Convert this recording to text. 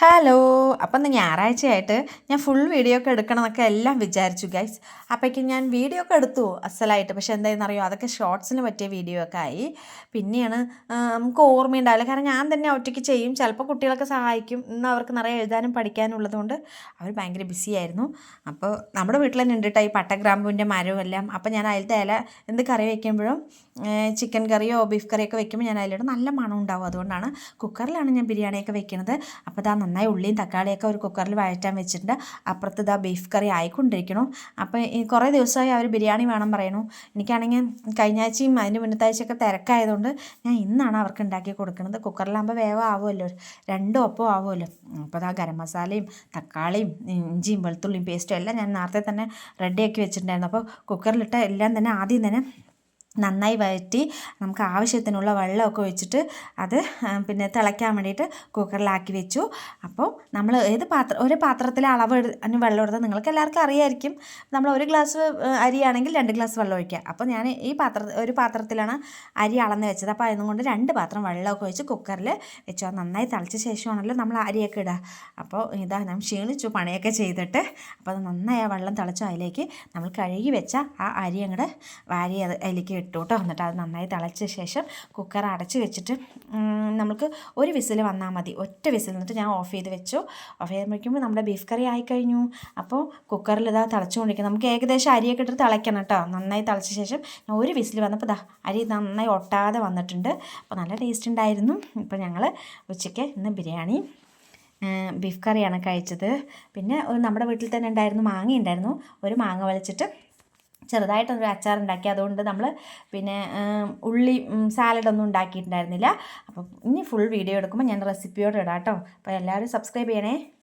Hello അപ്പം ഇന്ന് ഞായറാഴ്ചയായിട്ട് ഞാൻ ഫുൾ വീഡിയോ ഒക്കെ എടുക്കണം എന്നൊക്കെ എല്ലാം വിചാരിച്ചു ഗൈസ് അപ്പോഴേക്കും ഞാൻ വീഡിയോ ഒക്കെ എടുത്തു അസലായിട്ട്. പക്ഷെ എന്തായെന്നറിയോ? അതൊക്കെ ഷോർട്സിന് പറ്റിയ വീഡിയോ ഒക്കെ ആയി. പിന്നെയാണ് നമുക്ക് ഓർമ്മയുണ്ടാവില്ല കാരണം ഞാൻ തന്നെ ഒറ്റയ്ക്ക് ചെയ്യും. ചിലപ്പോൾ കുട്ടികളൊക്കെ സഹായിക്കും. ഇന്ന് അവർക്ക് നിറയെ എഴുതാനും പഠിക്കാനും ഉള്ളതുകൊണ്ട് അവർ ഭയങ്കര ബിസി ആയിരുന്നു. അപ്പോൾ നമ്മുടെ വീട്ടിൽ തന്നെ ഉണ്ട് കേട്ടോ ഈ പട്ടഗ്രാമ്പൂവിന്റെ മരവും എല്ലാം അപ്പോൾ ഞാൻ അതിലത്തെ ഇല എന്ത് കറി വയ്ക്കുമ്പോഴും ചിക്കൻ കറിയോ ബീഫ് കറിയൊക്കെ വെക്കുമ്പോൾ ഞാൻ അതിലോട്ട് നല്ല മണം ഉണ്ടാവും. അതുകൊണ്ടാണ് കുക്കറിലാണ് ഞാൻ ബിരിയാണിയൊക്കെ വെക്കുന്നത്. അപ്പോൾ ഇതാ നന്നായി ഉള്ളിയും തക്കാളിയൊക്കെ ഒരു കുക്കറിൽ വഴറ്റാൻ വെച്ചിട്ടുണ്ട്. അപ്പുറത്ത് ഇതാ ബീഫ് കറി ആയിക്കൊണ്ടിരിക്കണം അപ്പോൾ കുറേ ദിവസമായി അവർ ബിരിയാണി വേണം പറയണു എനിക്കാണെങ്കിൽ കഴിഞ്ഞ ആഴ്ചയും അതിന്റെ മുന്നത്തെ ആഴ്ചയൊക്കെ തിരക്കായതുകൊണ്ട് ഞാൻ ഇന്നാണ് അവർക്ക് ഉണ്ടാക്കി കൊടുക്കുന്നത്. കുക്കറിലാകുമ്പോൾ വേഗം ആവുമല്ലോ. രണ്ടും ഒപ്പം ആവുമല്ലോ. അപ്പോൾ അതാ ഗരം മസാലയും തക്കാളിയും ഇഞ്ചിയും വെളുത്തുള്ളിയും പേസ്റ്റും എല്ലാം ഞാൻ നേരത്തെ തന്നെ റെഡിയാക്കി വെച്ചിട്ടുണ്ടായിരുന്നു. അപ്പോൾ കുക്കറിലിട്ട എല്ലാം തന്നെ ആദ്യം തന്നെ നന്നായി വഴറ്റി നമുക്ക് ആവശ്യത്തിനുള്ള വെള്ളമൊക്കെ ഒഴിച്ചിട്ട് അത് പിന്നെ തിളയ്ക്കാൻ വേണ്ടിയിട്ട് കുക്കറിലാക്കി വെച്ചു. അപ്പോൾ നമ്മൾ ഏത് പാത്രം ഒരു പാത്രത്തിലെ അളവ് അതിന് വെള്ളം എടുത്താൽ നിങ്ങൾക്ക് എല്ലാവർക്കും അറിയായിരിക്കും. നമ്മൾ ഒരു ഗ്ലാസ് അരിയാണെങ്കിൽ രണ്ട് ഗ്ലാസ് വെള്ളം ഒഴിക്കുക. അപ്പോൾ ഞാൻ ഈ പാത്ര ഒരു പാത്രത്തിലാണ് അരി അളന്ന് വെച്ചത്. അപ്പോൾ അതുകൊണ്ട് രണ്ട് പാത്രം വെള്ളമൊക്കെ ഒഴിച്ച് കുക്കറിൽ വെച്ചു. അത് നന്നായി തിളച്ച ശേഷമാണല്ലോ നമ്മൾ അരിയൊക്കെ ഇടുക. അപ്പോൾ ഇതാ ഞാൻ ക്ഷീണിച്ചു പണിയൊക്കെ ചെയ്തിട്ട്. അപ്പോൾ അത് നന്നായി ആ വെള്ളം തിളച്ചു അതിലേക്ക് നമ്മൾ കഴുകി വെച്ച ആ അരി അങ്ങോട്ട് വാരി അത് അതിലേക്ക് ഇട്ടു കേട്ടോ എന്നിട്ട് അത് നന്നായി തിളച്ച ശേഷം കുക്കർ അടച്ച് വെച്ചിട്ട് നമുക്ക് ഒരു വിസിൽ വന്നാൽ മതി. ഒറ്റ വിസിൽ. എന്നിട്ട് ഞാൻ ഓഫ് ചെയ്ത് വെച്ചു. ഓഫ് ചെയ്ത് വയ്ക്കുമ്പോൾ നമ്മുടെ ബീഫ് കറി ആയിക്കഴിഞ്ഞു അപ്പോൾ കുക്കറിൽ ഇതാ തിളച്ചുകൊണ്ടിരിക്കും നമുക്ക് ഏകദേശം അരിയൊക്കെ ഇട്ടിട്ട് തിളയ്ക്കണം കേട്ടോ നന്നായി തിളച്ച ശേഷം ഒരു വിസിൽ വന്നപ്പോൾ ഇതാ അരി നന്നായി ഒട്ടാതെ വന്നിട്ടുണ്ട്. അപ്പോൾ നല്ല ടേസ്റ്റ് ഉണ്ടായിരുന്നു. ഇപ്പോൾ ഞങ്ങൾ ഉച്ചയ്ക്ക് ഇന്ന് ബിരിയാണി ബീഫ് കറിയാണ് കഴിച്ചത്. പിന്നെ നമ്മുടെ വീട്ടിൽ തന്നെ ഉണ്ടായിരുന്നു മാങ്ങ ഉണ്ടായിരുന്നു. ഒരു മാങ്ങ വലിച്ചിട്ട് ചെറുതായിട്ടൊരു അച്ചാർ ഉണ്ടാക്കി അതുകൊണ്ട് നമ്മൾ പിന്നെ ഉള്ളി സാലഡൊന്നും ഉണ്ടാക്കിയിട്ടുണ്ടായിരുന്നില്ല. അപ്പം ഇനി ഫുൾ വീഡിയോ എടുക്കുമ്പോൾ ഞാൻ റെസിപ്പിയോട് ഇടാം കേട്ടോ അപ്പോൾ എല്ലാവരും സബ്സ്ക്രൈബ് ചെയ്യണേ.